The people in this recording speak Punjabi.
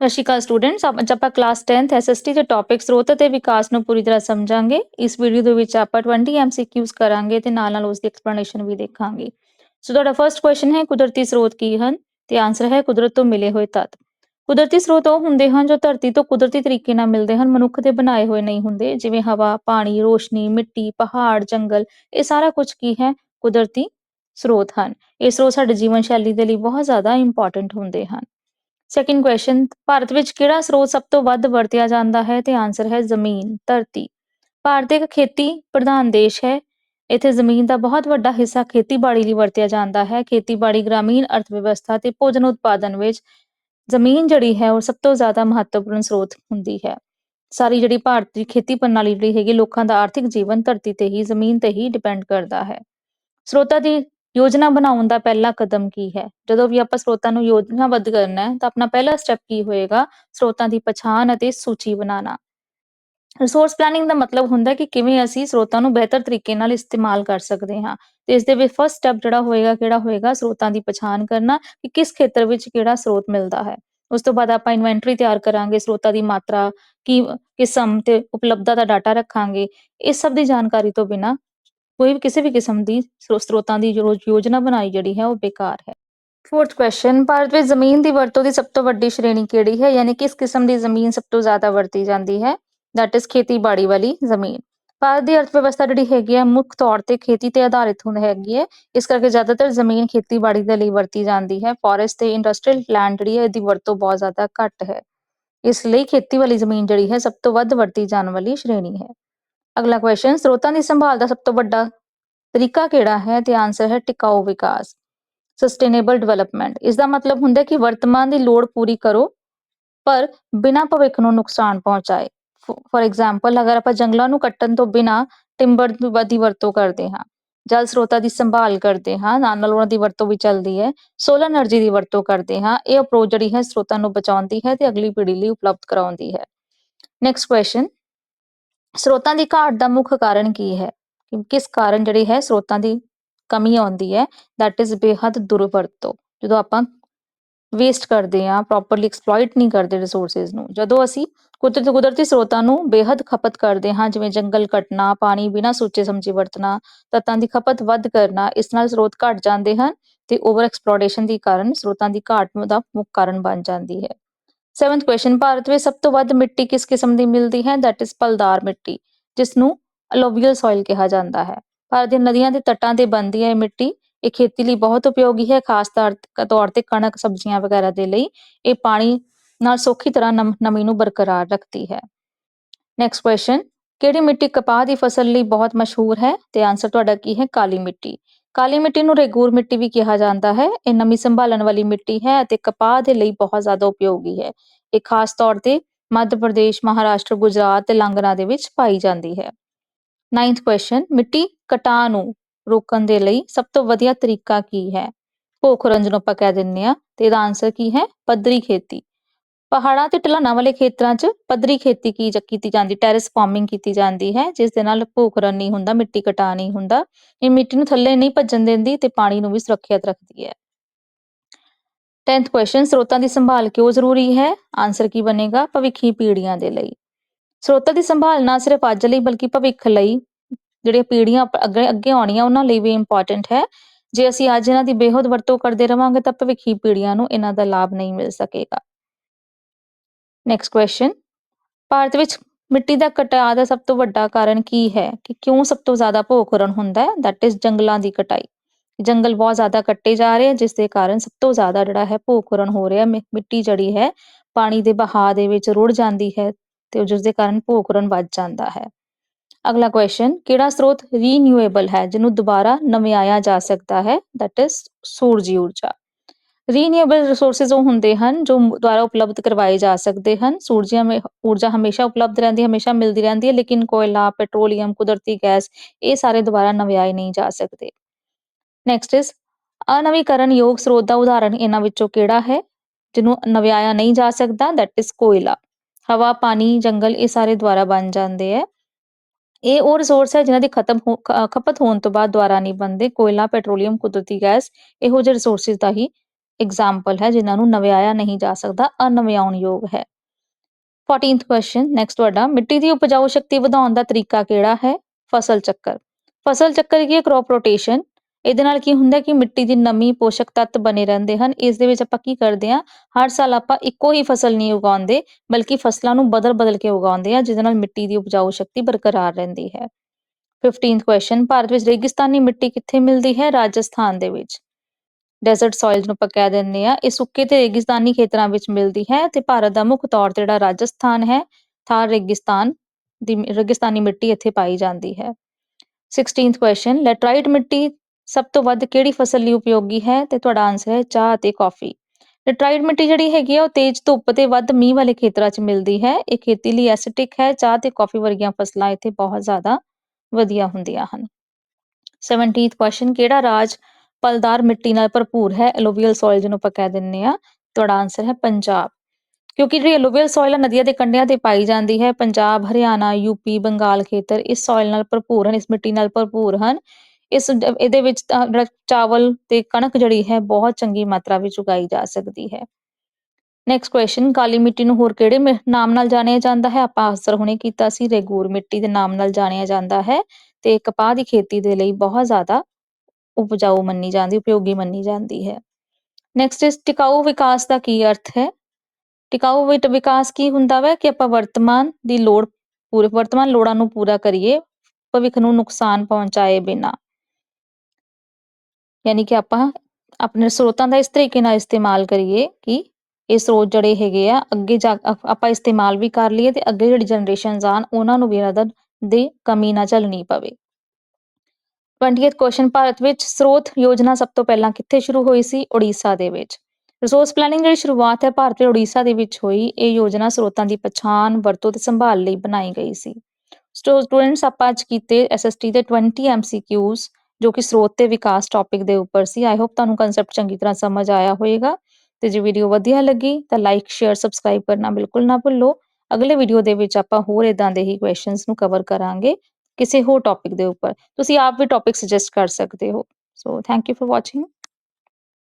ਸਤਿ ਸ਼੍ਰੀ ਅਕਾਲ ਸਟੂਡੈਂਟਸ ਅੱਜ ਆਪਾਂ ਕਲਾਸ 10th ਐਸਐਸਟੀ ਦੇ ਟੌਪਿਕ ਸਰੋਤ ਅਤੇ ਵਿਕਾਸ ਨੂੰ ਪੂਰੀ ਤਰ੍ਹਾਂ ਸਮਝਾਂਗੇ। ਇਸ ਵੀਡੀਓ ਦੇ ਵਿੱਚ ਆਪਾਂ 20 ਐਮਸੀਕਿਊਜ਼ ਕਰਾਂਗੇ ਤੇ ਨਾਲ ਨਾਲ ਉਸ ਦੀ ਐਕਸਪਲੇਨੇਸ਼ਨ ਵੀ ਦੇਖਾਂਗੇ। ਸੋ ਤੁਹਾਡਾ ਫਰਸਟ ਕੁਐਸਚਨ ਹੈ, ਕੁਦਰਤੀ ਸਰੋਤ ਕੀ ਹਨ? ਤੇ ਆਨਸਰ ਹੈ, ਕੁਦਰਤ ਤੋਂ ਮਿਲੇ ਹੋਏ ਤੱਤ। ਕੁਦਰਤੀ ਸਰੋਤ ਉਹ ਹੁੰਦੇ ਹਨ ਜੋ ਧਰਤੀ ਤੋਂ ਕੁਦਰਤੀ ਤਰੀਕੇ ਨਾਲ ਮਿਲਦੇ ਹਨ, ਮਨੁੱਖ ਦੇ ਬਣਾਏ ਹੋਏ ਨਹੀਂ ਹੁੰਦੇ, ਜਿਵੇਂ ਹਵਾ, ਪਾਣੀ, ਰੋਸ਼ਨੀ, ਮਿੱਟੀ, ਪਹਾੜ, ਜੰਗਲ, ਇਹ ਸਾਰਾ ਕੁਝ ਕੀ ਹੈ? ਕੁਦਰਤੀ ਸਰੋਤ ਹਨ। ਇਹ ਸਰੋਤ ਸਾਡੇ ਜੀਵਨ ਸ਼ੈਲੀ ਦੇ ਲਈ ਬਹੁਤ ਜ਼ਿਆਦਾ ਇੰਪੋਰਟੈਂਟ ਹੁੰਦੇ ਹਨ। ਸੈਕਿੰਡ ਕੁਐਸਚਨ ਭਾਰਤ ਵਿੱਚ ਕਿਹੜਾ ਸਰੋਤ ਸਭ ਤੋਂ ਵੱਧ ਵਰਤਿਆ ਜਾਂਦਾ ਹੈ ਤੇ ਆਨਸਰ ਹੈ ਜ਼ਮੀਨ, ਧਰਤੀ। ਭਾਰਤ ਇੱਕ ਖੇਤੀ ਪ੍ਰਧਾਨ ਦੇਸ਼ ਹੈ, ਇੱਥੇ ਜ਼ਮੀਨ ਦਾ ਬਹੁਤ ਵੱਡਾ ਹਿੱਸਾ ਖੇਤੀਬਾੜੀ ਲਈ ਵਰਤਿਆ ਜਾਂਦਾ ਹੈ। ਖੇਤੀਬਾੜੀ ਗ੍ਰਾਮੀਣ ਅਰਥ ਵਿਵਸਥਾ ਤੇ ਭੋਜਨ ਉਤਪਾਦਨ ਵਿੱਚ ਜ਼ਮੀਨ ਜਿਹੜੀ ਹੈ ਉਹ ਸਭ ਤੋਂ ਜ਼ਿਆਦਾ ਮਹੱਤਵਪੂਰਨ ਸਰੋਤ ਹੁੰਦੀ ਹੈ। ਸਾਰੀ ਜਿਹੜੀ ਭਾਰਤੀ ਖੇਤੀ ਪ੍ਰਣਾਲੀ ਜਿਹੜੀ ਹੈਗੀ, ਲੋਕਾਂ ਦਾ ਆਰਥਿਕ ਜੀਵਨ ਧਰਤੀ ਤੇ ਹੀ, ਜ਼ਮੀਨ ਤੇ ਹੀ ਡਿਪੈਂਡ ਕਰਦਾ ਹੈ। ਸਰੋਤਾਂ ਦੀ ਯੋਜਨਾ ਬਣਾਉਣ ਦਾ ਪਹਿਲਾ ਕਦਮ ਕੀ ਹੈ? ਜਦੋਂ ਵੀ ਆਪਾਂ ਸਰੋਤਾਂ ਨੂੰ ਯੋਜਨਾਬੱਧ ਕਰਨਾ ਹੈ, ਤਾਂ ਆਪਣਾ ਪਹਿਲਾ ਸਟੈਪ ਕੀ ਹੋਏਗਾ? ਸਰੋਤਾਂ ਦੀ ਪਛਾਣ ਅਤੇ ਸੂਚੀ ਬਣਾਉਣਾ। ਰਿਸੋਰਸ ਪਲੈਨਿੰਗ ਦਾ ਮਤਲਬ ਹੁੰਦਾ ਕਿ ਕਿਵੇਂ ਅਸੀਂ ਸਰੋਤਾਂ ਨੂੰ ਬਿਹਤਰ ਤਰੀਕੇ ਨਾਲ ਇਸਤੇਮਾਲ ਕਰ ਸਕਦੇ ਹਾਂ। ਤੇ ਇਸ ਦੇ ਵਿੱਚ ਫਸਟ ਸਟੈਪ ਜਿਹੜਾ ਹੋਏਗਾ, ਕਿਹੜਾ ਹੋਏਗਾ? ਸਰੋਤਾਂ ਦੀ ਪਛਾਣ ਕਰਨਾ ਕਿ ਕਿਸ ਖੇਤਰ ਵਿੱਚ ਕਿਹੜਾ ਸਰੋਤ ਮਿਲਦਾ ਹੈ। ਉਸ ਤੋਂ ਬਾਅਦ ਆਪਾਂ ਇਨਵੈਂਟਰੀ ਤਿਆਰ ਕਰਾਂਗੇ, ਸਰੋਤਾਂ ਦੀ ਮਾਤਰਾ, ਕੀ, ਕਿਸਮ ਤੇ ਉਪਲਬਧਤਾ ਦਾ ਡਾਟਾ ਰੱਖਾਂਗੇ। ਇਸ ਸਭ ਦੀ ਜਾਣਕਾਰੀ ਤੋਂ ਬਿਨਾ ਕੋਈ ਵੀ ਕਿਸੇ ਵੀ ਕਿਸਮ ਦੀ ਸਰੋਤਾਂ ਦੀ ਯੋਜਨਾ ਬਣਾਈ ਜਿਹੜੀ ਹੈ ਉਹ ਬੇਕਾਰ ਹੈ ਫੋਰਥ ਕੁਐਸਚਨ ਭਾਰਤ ਵਿੱਚ ਜ਼ਮੀਨ ਦੀ ਵਰਤੋਂ ਦੀ ਸਭ ਤੋਂ ਵੱਡੀ ਸ਼੍ਰੇਣੀ ਕਿਹੜੀ ਹੈ ਯਾਨੀ ਕਿਸ ਕਿਸਮ ਦੀ ਜ਼ਮੀਨ ਸਭ ਤੋਂ ਜ਼ਿਆਦਾ ਵਰਤੀ ਜਾਂਦੀ ਹੈ ਦੈਟ ਇਜ਼ ਖੇਤੀਬਾੜੀ ਵਾਲੀ ਜ਼ਮੀਨ ਭਾਰਤ ਦੀ ਅਰਥ ਵਿਵਸਥਾ ਜਿਹੜੀ ਹੈਗੀ ਹੈ ਮੁੱਖ ਤੌਰ ਤੇ ਖੇਤੀ ਤੇ ਆਧਾਰਿਤ ਹੁੰਦੀ ਹੈਗੀ ਹੈ ਇਸ ਕਰਕੇ ਜ਼ਿਆਦਾਤਰ ਜ਼ਮੀਨ ਖੇਤੀਬਾੜੀ ਦੇ ਲਈ ਵਰਤੀ ਜਾਂਦੀ ਹੈ ਫੋਰੈਸਟ ਤੇ ਇੰਡਸਟਰੀਅਲ ਲੈਂਡ ਜਿਹੜੀ ਹੈ ਇਹਦੀ ਵਰਤੋਂ ਬਹੁਤ ਜ਼ਿਆਦਾ ਘੱਟ ਹੈ ਇਸ ਲਈ ਖੇਤੀ ਵਾਲੀ ਜ਼ਮੀਨ ਜਿਹੜੀ ਹੈ ਸਭ ਤੋਂ ਵੱਧ ਵਰਤੀ ਜਾਣ ਵਾਲੀ ਸ਼੍ਰੇਣੀ ਹੈ ਅਗਲਾ ਕੁਐਸਚਨ ਸਰੋਤਾਂ ਦੀ ਸੰਭਾਲ ਦਾ ਸਭ ਤੋਂ ਵੱਡਾ ਤਰੀਕਾ ਕਿਹੜਾ ਹੈ? ਤੇ ਆਨਸਰ ਹੈ ਟਿਕਾਊ ਵਿਕਾਸ ਸਸਟੇਨੇਬਲ ਡਿਵੈਲਪਮੈਂਟ ਇਸ ਦਾ ਮਤਲਬ ਹੁੰਦਾ ਕਿ ਵਰਤਮਾਨ ਦੀ ਲੋੜ ਪੂਰੀ ਕਰੋ, ਪਰ ਬਿਨਾਂ ਭਵਿੱਖ ਨੂੰ ਨੁਕਸਾਨ ਪਹੁੰਚਾਏ। ਫੋਰ ਐਗਜ਼ਾਮਪਲ ਅਗਰ ਆਪਾਂ ਜੰਗਲਾਂ ਨੂੰ ਕੱਟਣ ਤੋਂ ਬਿਨਾਂ ਟਿੰਬਰ ਦੀ ਵਰਤੋਂ ਕਰਦੇ ਹਾਂ, ਜਲ ਸਰੋਤਾਂ ਦੀ ਸੰਭਾਲ ਕਰਦੇ ਹਾਂ ਨਾਲ ਨਾਲ ਉਹਨਾਂ ਦੀ ਵਰਤੋਂ ਵੀ ਚੱਲਦੀ ਹੈ ਸੋਲਰ એનર્ਜੀ ਦੀ ਵਰਤੋਂ ਕਰਦੇ ਹਾਂ, ਇਹ ਅਪਰੋਚ ਜਿਹੜੀ ਹੈ ਸਰੋਤਾਂ ਨੂੰ ਬਚਾਉਂਦੀ ਹੈ ਤੇ ਅਗਲੀ ਪੀੜ੍ਹੀ ਲਈ ਉਪਲਬਧ ਕਰਾਉਂਦੀ ਹੈ। ਨੈਕਸਟ ਕੁਐਸਚਨ ਸਰੋਤਾਂ ਦੀ ਘਾਟ ਦਾ ਮੁੱਖ ਕਾਰਨ ਕੀ ਹੈ? ਕਿਸ ਕਾਰਨ ਜਿਹੜੀ ਹੈ ਸਰੋਤਾਂ ਦੀ ਕਮੀ ਆਉਂਦੀ ਹੈ? ਦੈਟ ਇਜ਼ ਬੇਹੱਦ ਦੁਰਵਰਤੋਂ। ਜਦੋਂ ਆਪਾਂ ਵੇਸਟ ਕਰਦੇ ਆ ਪ੍ਰੋਪਰਲੀ ਐਕਸਪਲੋਇਟ ਨਹੀਂ ਕਰਦੇ ਰਿਸੋਰਸਸ ਨੂੰ, ਜਦੋਂ ਅਸੀਂ ਕੁਦਰਤੀ ਕੁਦਰਤੀ ਸਰੋਤਾਂ ਨੂੰ ਬੇਹੱਦ ਖਪਤ ਕਰਦੇ ਹਾਂ, ਜਿਵੇਂ ਜੰਗਲ ਕੱਟਣਾ, ਪਾਣੀ ਬਿਨਾਂ ਸੋਚੇ ਸਮਝੇ ਵਰਤਣਾ, ਤੱਤਾਂ ਦੀ ਖਪਤ ਵੱਧ ਕਰਨਾ, ਇਸ ਨਾਲ ਸਰੋਤ ਘਟ ਜਾਂਦੇ ਹਨ ਤੇ ਓਵਰ ਐਕਸਪਲੋਰੇਸ਼ਨ ਦੀ ਕਾਰਨ ਸਰੋਤਾਂ ਦੀ ਘਾਟ ਦਾ ਮੁੱਖ ਕਾਰਨ ਬਣ ਜਾਂਦੀ ਹੈ। 7th ਕੁਐਸਚਨ ਭਾਰਤ ਵਿੱਚ ਸਭ ਤੋਂ ਵੱਧ ਮਿੱਟੀ ਕਿਸ ਕਿਸਮ ਦੀ ਮਿਲਦੀ ਹੈ? ਦੈਟ ਇਜ਼ ਪਲਦਾਰ ਮਿੱਟੀ ਜਿਸ ਨੂੰ ਅਲੋਵੀਅਲ ਸੋਇਲ ਕਿਹਾ ਜਾਂਦਾ ਹੈ। ਭਾਰਤ ਦੀਆਂ ਨਦੀਆਂ ਦੇ ਤੱਟਾਂ ਤੇ ਬਣਦੀ ਹੈ ਇਹ ਮਿੱਟੀ। ਇਹ ਖੇਤੀ ਲਈ ਬਹੁਤ ਉਪਯੋਗੀ ਹੈ, ਖਾਸ ਤੌਰ ਤੇ ਕਣਕ, ਸਬਜ਼ੀਆਂ ਵਗੈਰਾ ਦੇ ਲਈ। ਇਹ ਪਾਣੀ ਨਾਲ ਸੌਖੀ ਤਰ੍ਹਾਂ ਨਮੀ ਨੂੰ ਬਰਕਰਾਰ ਰੱਖਦੀ ਹੈ। ਨੈਕਸਟ ਕੁਐਸਚਨ ਕਿਹੜੀ ਮਿੱਟੀ ਕਪਾਹ ਦੀ ਫਸਲ ਲਈ ਬਹੁਤ ਮਸ਼ਹੂਰ ਹੈ? ਤੇ ਆਨਸਰ ਤੁਹਾਡਾ ਕੀ ਹੈ? ਕਾਲੀ ਮਿੱਟੀ। ਕਾਲੀ ਮਿੱਟੀ ਨੂੰ ਰੇਗੂਰ ਮਿੱਟੀ ਵੀ ਕਿਹਾ ਜਾਂਦਾ ਹੈ। ਇਹ ਨਮੀ ਸੰਭਾਲਣ ਵਾਲੀ ਮਿੱਟੀ ਹੈ ਅਤੇ ਕਪਾਹ ਦੇ ਲਈ ਬਹੁਤ ਜ਼ਿਆਦਾ ਉਪਯੋਗੀ ਹੈ। ਇਹ ਖਾਸ ਤੌਰ ਤੇ ਮੱਧ ਪ੍ਰਦੇਸ਼, ਮਹਾਰਾਸ਼ਟਰ, ਗੁਜਰਾਤ ਤੇ ਲੰਗਣਾ ਦੇ ਵਿੱਚ ਪਾਈ ਜਾਂਦੀ ਹੈ। 9th ਕੁਐਸਚਨ ਮਿੱਟੀ ਕਟਾਅ ਨੂੰ ਰੋਕਣ ਦੇ ਲਈ ਸਭ ਤੋਂ ਵਧੀਆ ਤਰੀਕਾ ਕੀ ਹੈ? ਪੋਖਰਨ ਨੂੰ ਆਪਾਂ ਕਹਿ ਦਿੰਨੇ ਆ ਤੇ ਇਹਦਾ ਆਨਸਰ ਕੀ ਹੈ? ਪੱਧਰੀ ਖੇਤੀ। ਪਹਾੜਾਂ ਤੇ ਢਲਾਨਾਂ ਵਾਲੇ ਖੇਤਰਾਂ 'ਚ ਪੱਧਰੀ ਖੇਤੀ ਕੀ ਜ ਕੀਤੀ ਜਾਂਦੀ ਟੈਰੇਸ ਫਾਰਮਿੰਗ ਕੀਤੀ ਜਾਂਦੀ ਹੈ, ਜਿਸ ਦੇ ਨਾਲ ਭੂਖਰਨ ਨਹੀਂ ਹੁੰਦਾ, ਮਿੱਟੀ ਕਟਾ ਨਹੀਂ ਹੁੰਦਾ, ਇਹ ਮਿੱਟੀ ਨੂੰ ਥੱਲੇ ਨਹੀਂ ਭੱਜਣ ਦਿੰਦੀ ਤੇ ਪਾਣੀ ਨੂੰ ਵੀ ਸੁਰੱਖਿਅਤ ਰੱਖਦੀ ਹੈ। 10th ਕੁਐਸਚਨ ਸਰੋਤਾਂ ਦੀ ਸੰਭਾਲ ਕਿਉਂ ਜ਼ਰੂਰੀ ਹੈ? ਆਨਸਰ ਕੀ ਬਣੇਗਾ? ਭਵਿੱਖੀ ਪੀੜ੍ਹੀਆਂ ਦੇ ਲਈ। ਸਰੋਤਾਂ ਦੀ ਸੰਭਾਲ ਨਾ ਸਿਰਫ ਅੱਜ ਲਈ ਬਲਕਿ ਭਵਿੱਖ ਲਈ, ਜਿਹੜੀਆਂ ਪੀੜ੍ਹੀਆਂ ਅੱਗੇ ਅੱਗੇ ਆਉਣੀਆਂ, ਉਹਨਾਂ ਲਈ ਵੀ ਇੰਪੋਰਟੈਂਟ ਹੈ। ਜੇ ਅਸੀਂ ਅੱਜ ਇਹਨਾਂ ਦੀ ਬੇਹੱਦ ਵਰਤੋਂ ਕਰਦੇ ਰਵਾਂਗੇ ਤਾਂ ਭਵਿੱਖੀ ਪੀੜ੍ਹੀਆਂ ਨੂੰ ਇਹਨਾਂ ਦਾ ਲਾਭ ਨਹੀਂ ਮਿਲ ਸਕੇਗਾ। ਨੈਕਸਟ ਕੁਐਸਚਨ ਭਾਰਤ ਵਿੱਚ ਮਿੱਟੀ ਦਾ ਕਟਾਅ ਦਾ ਸਭ ਤੋਂ ਵੱਡਾ ਕਾਰਨ ਕੀ ਹੈ? ਕਿ ਕਿਉਂ ਸਭ ਤੋਂ ਜ਼ਿਆਦਾ ਭੋਖਰਨ ਹੁੰਦਾ ਹੈ? ਦੈਟ ਇਜ਼ ਜੰਗਲਾਂ ਦੀ ਕਟਾਈ। ਜੰਗਲ ਬਹੁਤ ਜ਼ਿਆਦਾ ਕੱਟੇ ਜਾ ਰਹੇ ਜਿਸ ਦੇ ਕਾਰਨ ਸਭ ਤੋਂ ਜ਼ਿਆਦਾ ਜਿਹੜਾ ਹੈ ਭੋਖਰਨ ਹੋ ਰਿਹਾ ਮਿੱਟੀ ਜੜੀ ਹੈ, ਪਾਣੀ ਦੇ ਬਹਾਅ ਦੇ ਵਿੱਚ ਰੁੜ ਜਾਂਦੀ ਹੈ ਤੇ ਜਿਸ ਦੇ ਕਾਰਨ ਭੋਖਰਨ ਵੱਧ ਜਾਂਦਾ ਹੈ। ਅਗਲਾ ਕੁਐਸਚਨ ਕਿਹੜਾ ਸਰੋਤ ਰੀਨਿਊਏਬਲ ਹੈ, ਜਿਹਨੂੰ ਦੁਬਾਰਾ ਨਵਿਆਇਆ ਜਾ ਸਕਦਾ ਹੈ? ਦੈਟ ਇਜ਼ ਸੂਰਜੀ ਊਰਜਾ। ਰੀਨਿਊਏਬਲ ਰਿਸੋਰਸਸ ਉਹ ਹੁੰਦੇ ਹਨ ਜੋ ਦੁਆਰਾ ਉਪਲਬਧ ਕਰਵਾਏ ਜਾ ਸਕਦੇ ਹਨ। ਸੂਰਜੀ ਊਰਜਾ ਹਮੇਸ਼ਾ ਉਪਲਬਧ ਰਹਿੰਦੀ ਹੈ ਹਮੇਸ਼ਾ ਮਿਲਦੀ ਰਹਿੰਦੀ ਹੈ, ਲੇਕਿਨ ਕੋਇਲਾ ਪੈਟਰੋਲੀਅਮ, ਕੁਦਰਤੀ ਗੈਸ ਇਹ ਸਾਰੇ ਦੁਬਾਰਾ ਨਵਿਆਏ ਨਹੀਂ ਜਾ ਸਕਦੇ। ਨੈਕਸਟ ਇਜ਼ ਅਨਵੀਕਰਨ ਯੋਗ ਸਰੋਤ ਦਾ ਉਦਾਹਰਣ ਇਹਨਾਂ ਵਿੱਚੋਂ ਕਿਹੜਾ ਹੈ? ਜਿਹਨੂੰ ਨਵਿਆਇਆ ਨਹੀਂ ਜਾ ਸਕਦਾ ਦੈਟ ਇਜ਼ ਕੋਇਲਾ। ਹਵਾ, ਪਾਣੀ, ਜੰਗਲ ਇਹ ਸਾਰੇ ਦੁਆਰਾ ਬਣ ਜਾਂਦੇ ਹੈ। ਇਹ ਉਹ ਰਿਸੋਰਸ ਹੈ ਜਿਨ੍ਹਾਂ ਦੀ ਖਤਮ ਖਪਤ ਹੋਣ ਤੋਂ ਬਾਅਦ ਦੁਆਰਾ ਨਹੀਂ ਬਣਦੇ। ਕੋਇਲਾ, ਪੈਟਰੋਲੀਅਮ, ਕੁਦਰਤੀ ਗੈਸ ਇਹੋ ਜਿਹੇ ਰਿਸੋਰਸਸ ਦਾ ਹੀ ਐਗਜ਼ਾਮਪਲ ਹੈ ਜਿਨ੍ਹਾਂ ਨੂੰ ਨਵਿਆਇਆ ਨਹੀਂ ਜਾ ਸਕਦਾ, ਅਨਵਿਆਉਣਯੋਗ ਹੈ। 14th ਕੁਐਸਚਨ ਨੈਕਸਟ ਤੁਹਾਡਾ, ਮਿੱਟੀ ਦੀ ਉਪਜਾਊ ਸ਼ਕਤੀ ਵਧਾਉਣ ਦਾ ਤਰੀਕਾ ਕਿਹੜਾ ਹੈ? ਫਸਲ ਚੱਕਰ। ਫਸਲ ਚੱਕਰ ਕੀ ਹੈ? ਕ੍ਰੌਪ ਰੋਟੇਸ਼ਨ ਇਹਦੇ ਨਾਲ ਕੀ ਹੁੰਦਾ ਕਿ ਮਿੱਟੀ ਦੀ ਨਮੀ, ਪੋਸ਼ਕ ਤੱਤ ਬਣੇ ਰਹਿੰਦੇ ਹਨ। ਇਸ ਦੇ ਵਿੱਚ ਆਪਾਂ ਕੀ ਕਰਦੇ ਹਾਂ? ਹਰ ਸਾਲ ਆਪਾਂ ਇੱਕੋ ਹੀ ਫਸਲ ਨਹੀਂ ਉਗਾਉਂਦੇ, ਬਲਕਿ ਫਸਲਾਂ ਨੂੰ ਬਦਲ-ਬਦਲ ਕੇ ਉਗਾਉਂਦੇ ਆ ਜਿਹਦੇ ਨਾਲ ਮਿੱਟੀ ਦੀ ਉਪਜਾਊ ਸ਼ਕਤੀ ਬਰਕਰਾਰ ਰਹਿੰਦੀ ਹੈ। 15th ਕੁਐਸਚਨ ਭਾਰਤ ਵਿੱਚ ਰੇਗਿਸਤਾਨੀ ਮਿੱਟੀ ਕਿੱਥੇ ਮਿਲਦੀ ਹੈ? ਰਾਜਸਥਾਨ ਦੇ ਵਿੱਚ। ਡੈਜ਼ਰਟ ਸੋਇਲਸ ਨੂੰ ਆਪਾਂ ਕਹਿ ਦਿੰਦੇ ਆ ਇਹ ਸੁੱਕੇ ਤੇ ਰੇਗਿਸਤਾਨੀ ਖੇਤਰਾਂ ਵਿੱਚ ਮਿਲਦੀ ਹੈ ਤੇ ਭਾਰਤ ਦਾ ਮੁੱਖ ਤੌਰ ਤੇ ਜਿਹੜਾ ਰਾਜਸਥਾਨ ਹੈ ਥਾਰ ਰੇਗਿਸਤਾਨ ਦੀ ਰੇਗਿਸਤਾਨੀ ਮਿੱਟੀ ਇੱਥੇ ਪਾਈ ਜਾਂਦੀ ਹੈ। 16th ਕੁਐਸਚਨ ਲੈਟਰਾਈਟ ਮਿੱਟੀ ਸਭ ਤੋਂ ਵੱਧ ਕਿਹੜੀ ਫਸਲ ਲਈ ਉਪਯੋਗੀ ਹੈ? ਤੇ ਤੁਹਾਡਾ ਆਨਸਰ ਹੈ ਚਾਹ ਅਤੇ ਕਾਫੀ ਲੈਟਰਾਈਟ ਮਿੱਟੀ ਜਿਹੜੀ ਹੈਗੀ ਆ, ਉਹ ਤੇਜ਼ ਧੁੱਪ ਤੇ ਵੱਧ ਮੀਂਹ ਵਾਲੇ ਖੇਤਰਾਂ 'ਚ ਮਿਲਦੀ ਹੈ। ਇਹ ਖੇਤੀ ਲਈ ਐਸਿਟਿਕ ਹੈ। ਚਾਹ ਤੇ ਕਾਫੀ ਵਰਗੀਆਂ ਫਸਲਾਂ ਇੱਥੇ ਬਹੁਤ ਜ਼ਿਆਦਾ ਵਧੀਆ ਹੁੰਦੀਆਂ ਹਨ। 17th ਕੁਐਸਚਨ ਕਿਹੜਾ ਰਾਜ ਪਲਦਾਰ ਮਿੱਟੀ ਨਾਲ ਭਰਪੂਰ ਹੈ। ਐਲੋਵੀਅਲ ਸੋਇਲ ਜਿਹਨੂੰ ਆਪਾਂ ਕਹਿ ਦਿੰਨੇ ਆ ਤੁਹਾਡਾ ਆਨਸਰ ਹੈ ਪੰਜਾਬ। ਕਿਉਂਕਿ ਜਿਹੜੀ ਐਲੋਵੀਅਲ ਸੋਇਲ ਆ, ਨਦੀਆਂ ਦੇ ਕੰਢਿਆਂ ਤੇ ਪਾਈ ਜਾਂਦੀ ਹੈ। ਪੰਜਾਬ, ਹਰਿਆਣਾ ਯੂਪੀ ਬੰਗਾਲ ਖੇਤਰ ਇਸ ਸੋਇਲ ਨਾਲ ਭਰਪੂਰ ਹਨ, ਇਸ ਮਿੱਟੀ ਨਾਲ ਭਰਪੂਰ ਹਨ। ਇਸ ਇਹਦੇ ਵਿੱਚ ਜਿਹੜਾ ਚਾਵਲ ਤੇ ਕਣਕ ਜਿਹੜੀ ਹੈ, ਬਹੁਤ ਚੰਗੀ ਮਾਤਰਾ ਵਿੱਚ ਉਗਾਈ ਜਾ ਸਕਦੀ ਹੈ। ਨੈਕਸਟ ਕੁਐਸਚਨ ਕਾਲੀ ਮਿੱਟੀ ਨੂੰ ਹੋਰ ਕਿਹੜੇ ਨਾਮ ਨਾਲ ਜਾਣਿਆ ਜਾਂਦਾ ਹੈ? ਆਪਾਂ ਆਨਸਰ ਹੁਣੇ ਕੀਤਾ ਸੀ, ਰੇਗੂਰ ਮਿੱਟੀ ਦੇ ਨਾਮ ਨਾਲ ਜਾਣਿਆ ਜਾਂਦਾ ਹੈ। ਤੇ ਕਪਾਹ ਦੀ ਖੇਤੀ ਦੇ ਲਈ ਬਹੁਤ ਜ਼ਿਆਦਾ ਉਪਜਾਊ ਮੰਨੀ ਜਾਂਦੀ, ਉਪਯੋਗੀ ਮੰਨੀ ਜਾਂਦੀ ਹੈ। ਨੈਕਸਟ ਇਸ ਟਿਕਾਊ ਵਿਕਾਸ ਦਾ ਕੀ ਅਰਥ ਹੈ? ਟਿਕਾਊ ਵਿਕਾਸ ਕੀ ਹੁੰਦਾ ਹੈ ਕਿ ਆਪਾਂ ਵਰਤਮਾਨ ਦੀ ਲੋੜ ਪੂਰੇ, ਵਰਤਮਾਨ ਲੋੜਾਂ ਨੂੰ ਪੂਰਾ ਕਰੀਏ, ਭਵਿੱਖ ਨੂੰ ਨੁਕਸਾਨ ਪਹੁੰਚਾਏ ਬਿਨਾ। ਯਾਨੀ ਕਿ ਆਪਾਂ ਆਪਣੇ ਸਰੋਤਾਂ ਦਾ ਇਸ ਤਰੀਕੇ ਨਾਲ ਇਸਤੇਮਾਲ ਕਰੀਏ ਕਿ ਇਹ ਸਰੋਤ ਜਿਹੜੇ ਹੈਗੇ ਆ, ਅੱਗੇ ਜਾ ਆਪਾਂ ਇਸਤੇਮਾਲ ਵੀ ਕਰ ਲਈਏ ਤੇ ਅੱਗੇ ਜਿਹੜੀ ਜਨਰੇਸ਼ਨਸ ਆਣ ਉਹਨਾਂ ਨੂੰ ਵੀ ਇਹਨਾਂ ਦੀ ਕਮੀ ਨਾ ਝੱਲਣੀ ਪਵੇ। 20th ਕੁਐਸਚਨ ਭਾਰਤ ਵਿੱਚ ਸਰੋਤ ਯੋਜਨਾ ਸਭ ਤੋਂ ਪਹਿਲਾਂ ਕਿੱਥੇ ਸ਼ੁਰੂ ਹੋਈ ਸੀ? ਓਡੀਸ਼ਾ ਦੇ ਵਿੱਚ। ਰਿਸੋਰਸ ਪਲੈਨਿੰਗ ਜਿਹੜੀ ਸ਼ੁਰੂਆਤ ਹੈ ਭਾਰਤ ਦੇ ਓਡੀਸ਼ਾ ਦੇ ਵਿੱਚ ਹੋਈ। ਇਹ ਯੋਜਨਾ ਸਰੋਤਾਂ ਦੀ ਪਛਾਣ, ਵਰਤੋਂ ਤੇ ਸੰਭਾਲ ਲਈ ਬਣਾਈ ਗਈ ਸੀ। ਸਟੂਡੈਂਟਸ, ਆਪਾਂ ਅੱਜ ਕੀਤੇ ਐਸਐਸਟੀ ਦੇ 20 ਐਮਸੀਕਿਊਜ਼ ਜੋ ਕਿ ਸਰੋਤ ਤੇ ਵਿਕਾਸ ਟੌਪਿਕ ਦੇ ਉੱਪਰ ਸੀ। ਆਈ ਹੋਪ ਤੁਹਾਨੂੰ ਕਨਸੈਪਟ ਚੰਗੀ ਤਰ੍ਹਾਂ ਸਮਝ ਆਇਆ ਹੋਵੇਗਾ। ਤੇ ਜੇ ਵੀਡੀਓ ਵਧੀਆ ਲੱਗੀ ਤਾਂ ਲਾਈਕ ਸ਼ੇਅਰ ਸਬਸਕ੍ਰਾਈਬ ਕਰਨਾ ਬਿਲਕੁਲ ਨਾ ਭੁੱਲੋ। ਅਗਲੇ ਵੀਡੀਓ ਦੇ ਵਿੱਚ ਆਪਾਂ ਹੋਰ ਇਦਾਂ ਦੇ ਹੀ ਕੁਐਸਚਨਸ ਨੂੰ ਕਵਰ ਕਰਾਂਗੇ। ਕਿਸੇ ਹੋਰ ਟੌਪਿਕ ਦੇ ਉੱਪਰ, ਤੁਸੀਂ ਆਪ ਵੀ ਟੌਪਿਕ ਸੁਜੈਸਟ ਕਰ ਸਕਦੇ ਹੋ। So thank you for watching